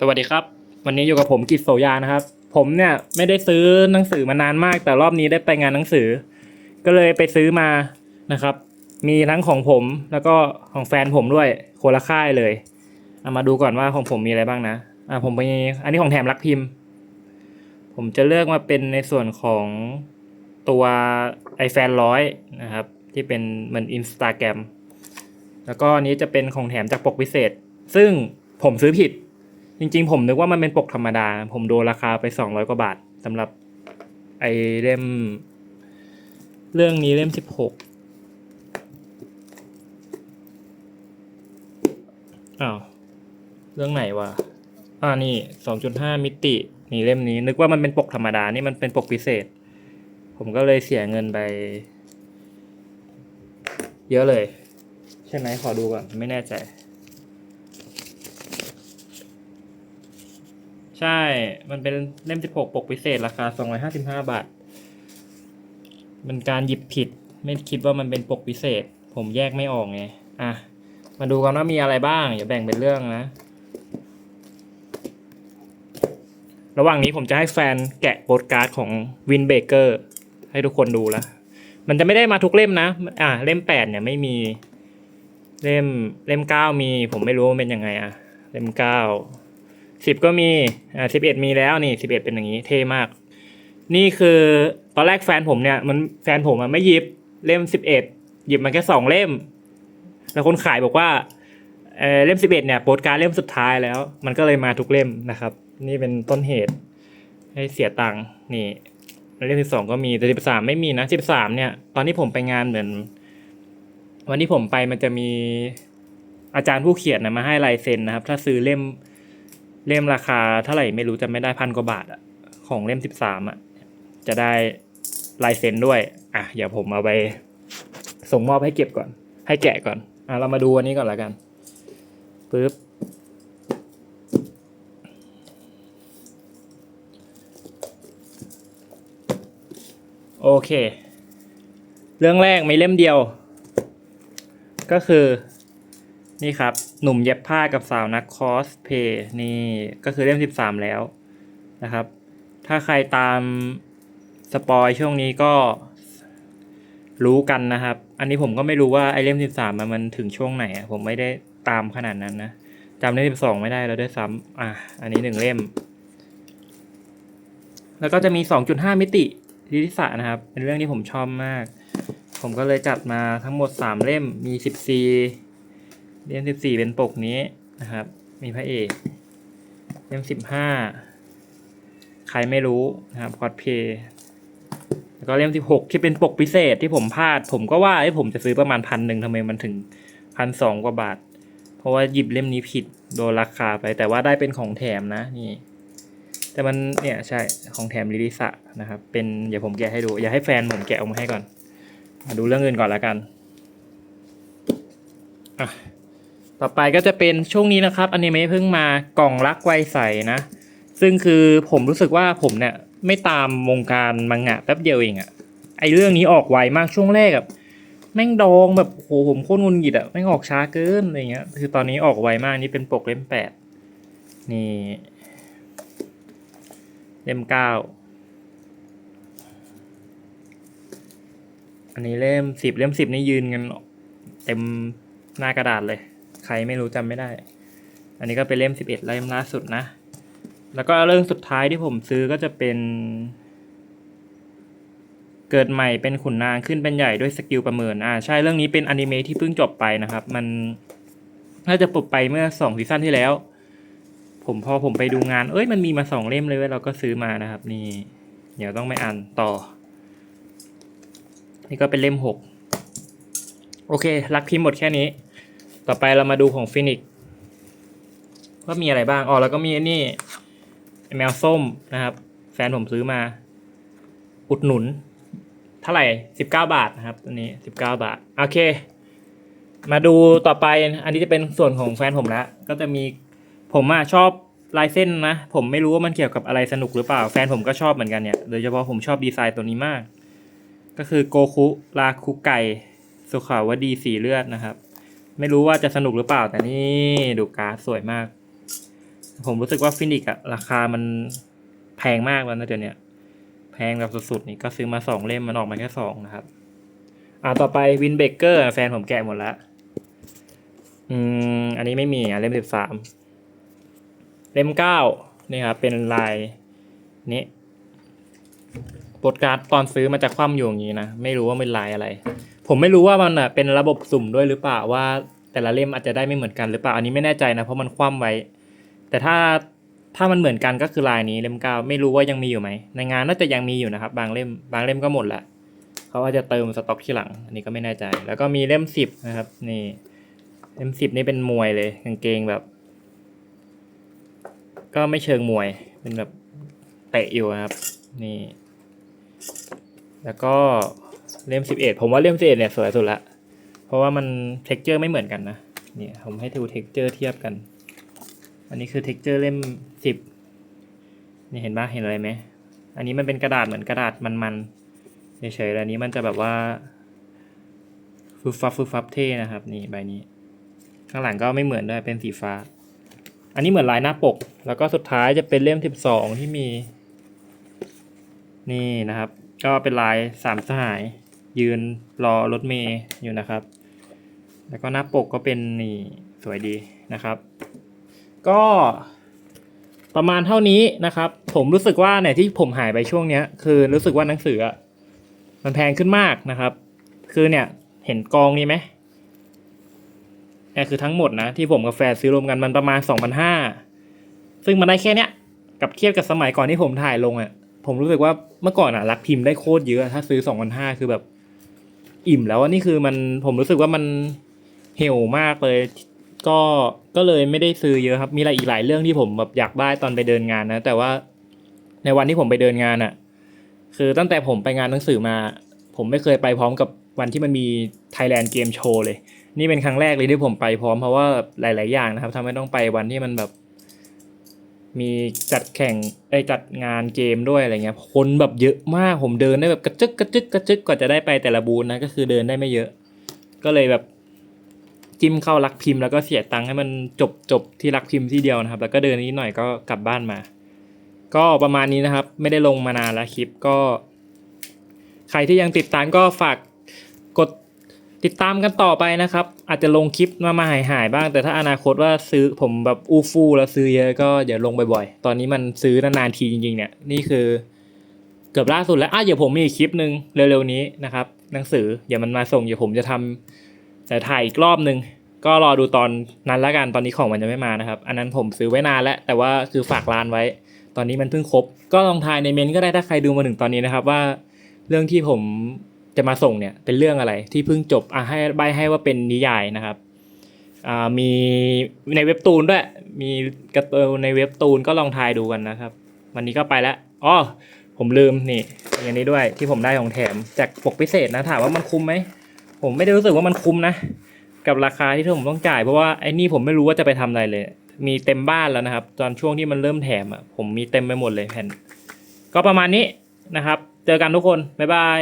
สวัสดีครับ วันนี้อยู่กับผมกิตโสยานะครับ ผมเนี่ยไม่ได้ซื้อหนังสือมานานมาก แต่รอบนี้ได้ไปงานหนังสือ ก็เลยไปซื้อมานะครับ มีทั้งของผมแล้วก็ของแฟนผมด้วยโคนละค่ายเลยเอามาดูก่อนว่าของผมมีอะไรบ้างนะอ่าผมมีอันนี้ของแถมรักพิมพ์ ผมจะเลือกมาเป็นในส่วนของตัวไอแฟนร้อยนะครับ ที่เป็นเหมือนอินสตาแกรมแล้วก็อันนี้จะเป็นของแถมจากปกพิเศษ ซึ่งผมซื้อผิด จริงๆ ผมนึกว่ามันเป็นปกธรรมดา ผมโดนราคาไปสองร้อยกว่าบาทสำหรับไอเล่ม เรื่องนี้เล่มสิบหกอ้าว เรื่องไหนวะอ่านี่สองจุดห้ามิติ นี่เล่มนี้ นึกว่ามันเป็นปกธรรมดา นี่มันเป็นปกพิเศษ ผมก็เลยเสียเงินไป เยอะเลย ใช่ไหมขอดูก่อน ไม่แน่ใจ ใช่ มันเป็นเล่ม 16 ปกพิเศษราคา 255 บาท มันการหยิบผิด ไม่คิดว่ามันเป็นปกพิเศษ ผมแยกไม่ออกไง อะ มาดูกันว่ามีอะไรบ้าง อย่าแบ่งเป็นเรื่องนะ ระหว่างนี้ผมจะให้แฟนแกะโปสการ์ดของวินเบเกอร์ให้ทุกคนดูละมันจะไม่ได้มาทุกเล่มนะ อะ เล่ม 8 เนี่ยไม่มี เล่ม เล่ม 9 มี ผมไม่รู้ว่ามันเป็นยังไงอะเล่ม 9 สิบก็มีอ่าสิบเอ็ดมีแล้วนี่สิบเอ็ดเป็นอย่างนี้เท่มาก นี่คือตอนแรกแฟนผมเนี่ยมันแฟนผมมันไม่หยิบเล่มสิบเอ็ดหยิบมาแค่สองเล่ม แล้วคนขายบอกว่าเออเล่มสิบเอ็ดเนี่ยโปสการ์เล่มสุดท้ายแล้ว มันก็เลยมาทุกเล่มนะครับ นี่เป็นต้นเหตุให้เสียตังค์นี่เล่มสิบสองก็มีแต่สิบสามไม่มีนะสิบสามเนี่ย ตอนที่ผมไปงานเหมือน วันที่ผมไปมันจะมีอาจารย์ผู้เขียนนะมาให้ลายเซ็นนะครับ ถ้าซื้อเล่ม เล่มราคาเท่าไหร่ไม่รู้จะไม่ได้พันกว่าบาทอะของเล่มสิบสามอะจะได้ลายเซ็นด้วย อะเดี๋ยวผมเอาไปส่งมอบให้เก็บก่อน ให้แกะก่อน อะเรามาดูอันนี้ก่อนล้วกันปึ๊บโอเค เรื่องแรกมีเล่มเดียว ก็คือ นี่ครับ หนุ่มเย็บผ้ากับสาวนักคอสเพย์นี่ก็คือเล่มสิบสามแล้วนะครับ ถ้าใครตามสปอยช่วงนี้ก็รู้กันนะครับ อันนี้ผมก็ไม่รู้ว่าไอเล่มสิบสามมันถึงช่วงไหนอะผมไม่ได้ตามขนาดนั้นนะจำเล่มสิบสองไม่ได้แล้วด้วยซ้ำอะ อันนี้หนึ่งเล่ม แล้วก็จะมีสองจุดห้ามิติลิลิสะนะครับ เป็นเรื่องที่ผมชอบมาก ผมก็เลยจัดมาทั้งหมดสามเล่มมีสิบสี่ เล่มสิบสี่เป็นปกนี้นะครับ มีพระเอกเล่มสิบห้าใครไม่รู้นะครับคอสเพย์แล้วก็เล่มสิบหกที่เป็นปกพิเศษที่ผมพลาด ผมก็ว่าไอ้ผมจะซื้อประมาณพันหนึ่งทำไมมันถึงพันสองกว่าบาท เพราะว่าหยิบเล่มนี้ผิดโดนราคาไป แต่ว่าได้เป็นของแถมนะนี่แต่มันเนี่ยใช่ของแถมลิลิสะนะครับเป็นเดี๋ยวผมแกะให้ดู อย่าให้แฟนผมแกะออกมาให้ก่อน มาดูเรื่องอื่นก่อนแล้วกันอะ ต่อไปก็จะเป็นช่วงนี้นะครับอนิเมะเพิ่งมากล่องรักไวใสนะ ซึ่งคือผมรู้สึกว่าผมเนี่ยไม่ตามวงการมังงะแป๊บเดียวเองอะไอเรื่องนี้ออกไวมากช่วงแรกอะแม่งดองแบบโหผมโคตรงุนหงิดอะแม่งออกช้าเกินอะไรเงี้ย คือตอนนี้ออกไวมากนี่เป็นปกเล่มแปดนี่เล่มเก้าอันนี้เล่มสิบเล่มสิบนี่ยืนกันเต็มหน้ากระดาษเลย ใครไม่รู้จำไม่ได้ อันนี้ก็เป็นเล่มสิบเอ็ดเล่มล่าสุดนะ แล้วก็เรื่องสุดท้ายที่ผมซื้อก็จะเป็น เกิดใหม่เป็นขุนนางขึ้นเป็นใหญ่ด้วยสกิลประเมิน อ่าใช่เรื่องนี้เป็นอนิเมะที่เพิ่งจบไปนะครับ มันน่าจะจบไปเมื่อสองซีซั่นที่แล้ว ผมพอผมไปดูงาน เอ้ยมันมีมาสองเล่มเลยเว้ยเราก็ซื้อมานะครับ นี่ เดี๋ยวต้องไปอ่านต่อ นี่ก็เป็นเล่มหกโอเค รักพิมพ์หมดแค่นี้ ต่อไปเรามาดูของฟินิกว่ามีอะไรบ้าง อ๋อ แล้วก็มีนี่ แมวส้มนะครับ แฟนผมซื้อมา อุดหนุน เท่าไหร่สิบเก้าบาทนะครับ ตัวนี้สิบเก้าบาท โอเค มาดูต่อไป อันนี้จะเป็นส่วนของแฟนผมแล้ว ก็จะมีผมอะชอบลายเส้นนะ ผมไม่รู้ว่ามันเกี่ยวกับอะไรสนุกหรือเปล่า แฟนผมก็ชอบเหมือนกันเนี่ย โดยเฉพาะผมชอบดีไซน์ตัวนี้มาก ก็คือโกคุราคุไก่สุขาวดีสีเลือดนะครับ ไม่รู้ว่าจะสนุกหรือเปล่า แต่นี่ดูการ์ดสวยมาก ผมรู้สึกว่าฟินิกอะราคามันแพงมากแล้วนะเดี๋ยวนี้แพงแบบสุดๆ นี่ก็ซื้อมาสองเล่มมันออกมาแค่สองนะครับ อ่าต่อไปวินเบเกอร์แฟนผมแกะหมดแล้ว อืม อันนี้ไม่มีอะเล่มสิบสามเล่มเก้านี่ครับเป็นลายนี้โปรดการ์ดตอนซื้อมาจากคว่ำอยู่อย่างนี้นะ ไม่รู้ว่าเป็นลายอะไร ผมไม่รู้ว่ามันอะเป็นระบบสุ่มด้วยหรือเปล่าว่า แต่ละเล่มอาจจะได้ไม่เหมือนกันหรือเปล่าอันนี้ไม่แน่ใจนะเพราะมันคว่ำไว้ แต่ถ้าถ้ามันเหมือนกันก็คือลายนี้เล่มเก้าไม่รู้ว่ายังมีอยู่ไหมในงานน่าจะยังมีอยู่นะครับ บางเล่มบางเล่มก็หมดละเขาอาจจะเติมสต็อกที่หลัง อันนี้ก็ไม่แน่ใจ แล้วก็มีเล่มสิบนะครับ นี่ เล่มสิบนี่เป็นมวยเลยกางเกงแบบ ก็ไม่เชิงมวย เป็นแบบเตะอยู่นะครับ นี่ แล้วก็ เล่มสิบเอ็ดผมว่าเล่มสิบเอ็ดเนี่ยสวยสุดละเพราะว่ามันเท็กเจอร์ไม่เหมือนกันนะเนี่ยผมให้ดูเท็กเจอร์เทียบกัน อันนี้คือเท็กเจอร์เล่มสิบนี่เห็นปะเห็นอะไรไหมอันนี้มันเป็นกระดาษเหมือนกระดาษมันๆเฉยๆแล้วนนี้มันจะแบบว่าฟึบฟับฟึบฟับเท่นะครับ นี่ใบนี้ ข้างหลังก็ไม่เหมือนด้วยเป็นสีฟ้า อันนี้เหมือนลายหน้าปก แล้วก็สุดท้ายจะเป็นเล่มสิบสองที่มี นี่นะครับ ก็เป็นลายสามสหาย ยืนรอรถเมย์อยู่นะครับ แล้วก็หน้าปกก็เป็นนี่สวยดีนะครับ ก็ประมาณเท่านี้นะครับ ผมรู้สึกว่าเนี่ยที่ผมหายไปช่วงเนี้ย คือรู้สึกว่าหนังสือมันแพงขึ้นมากนะครับ คือเนี่ยเห็นกองนี้ไหมนี่คือทั้งหมดนะที่ผมกับแฟนซื้อรวมกันมันประมาณสองพันห้าซึ่งมันได้แค่เนี้ยกับเทียบกับสมัยก่อนที่ผมถ่ายลงอะผมรู้สึกว่าเมื่อก่อนอะรักพิมพ์ได้โคตรเยอะถ้าซื้อสองพันห้าคือแบบ อิ่มแล้วนี่คือมันผมรู้สึกว่ามันเหี่ยวมากเลย ก็ก็เลยไม่ได้ซื้อเยอะครับ มีอะไรอีกหลายเรื่องที่ผมแบบอยากได้ตอนไปเดินงานนะ แต่ว่าในวันที่ผมไปเดินงานอะ คือตั้งแต่ผมไปงานหนังสือมา ผมไม่เคยไปพร้อมกับวันที่มันมี Thailand Game Show เลย นี่เป็นครั้งแรกเลยที่ผมไปพร้อมเพราะว่าหลาย ๆ อย่างนะครับทำให้ต้องไปวันที่มันแบบ มีจัดแข่งไอจัดงานเกมด้วยอะไรเงี้ยคนแบบเยอะมากผมเดินได้แบบกระจึกกระจึกกระจึกกว่าจะได้ไปแต่ละบูธนะก็คือเดินได้ไม่เยอะ ก็เลยแบบจิ้มเข้ารักพิมพ์แล้วก็เสียตังค์ให้มันจบจบที่รักพิมพ์ที่เดียวนะครับ แล้วก็เดินนิดหน่อยก็กลับบ้านมา ก็ประมาณนี้นะครับ ไม่ได้ลงมานานแล้วคลิปก็ ใครที่ยังติดตามก็ฝากกด ติดตามกันต่อไปนะครับ อาจจะลงคลิปมามาหายหายบ้าง แต่ถ้าอนาคตว่าซื้อผมแบบอู้ฟู่แล้วซื้อเยอะก็เดี๋ยวลงบ่อยๆ ตอนนี้มันซื้อนานๆทีจริงๆเนี่ยนี่คือเกือบล่าสุดแล้วอะเดี๋ยวผมมีอีกคลิปหนึ่งเร็วๆนี้นะครับ หนังสือเดี๋ยวมันมาส่งเดี๋ยวผมจะทำแต่ถ่ายอีกรอบหนึ่งก็รอดูตอนนั้นละกันตอนนี้ของมันจะไม่มานะครับ อันนั้นผมซื้อไว้นานแล้ว แต่ว่าคือฝากร้านไว้ ตอนนี้มันเพิ่งครบ ก็ลองทายในเมนก็ได้ถ้าใครดูมาถึงตอนนี้นะครับว่าเรื่องที่ผม จะมาส่งเนี่ยเป็นเรื่องอะไรที่เพิ่งจบอะให้ใบให้ว่าเป็นนิยายนะครับอ่ามีในเว็บตูนด้วย มีกระตูนในเว็บตูนก็ลองทายดูกันนะครับ วันนี้ก็ไปแล้วอ๋อผมลืมนี่อย่างนี้ด้วยที่ผมได้ของแถมจากปกพิเศษนะถามว่ามันคุ้มไหมผมไม่ได้รู้สึกว่ามันคุ้มนะ กับราคาที่ผมต้องจ่ายเพราะว่าไอ้นี่ผมไม่รู้ว่าจะไปทำอะไรเลย มีเต็มบ้านแล้วนะครับ ตอนช่วงที่มันเริ่มแถมอะผมมีเต็มไปหมดเลยแผ่นก็ประมาณนี้นะครับ เจอกันทุกคนบ๊ายบาย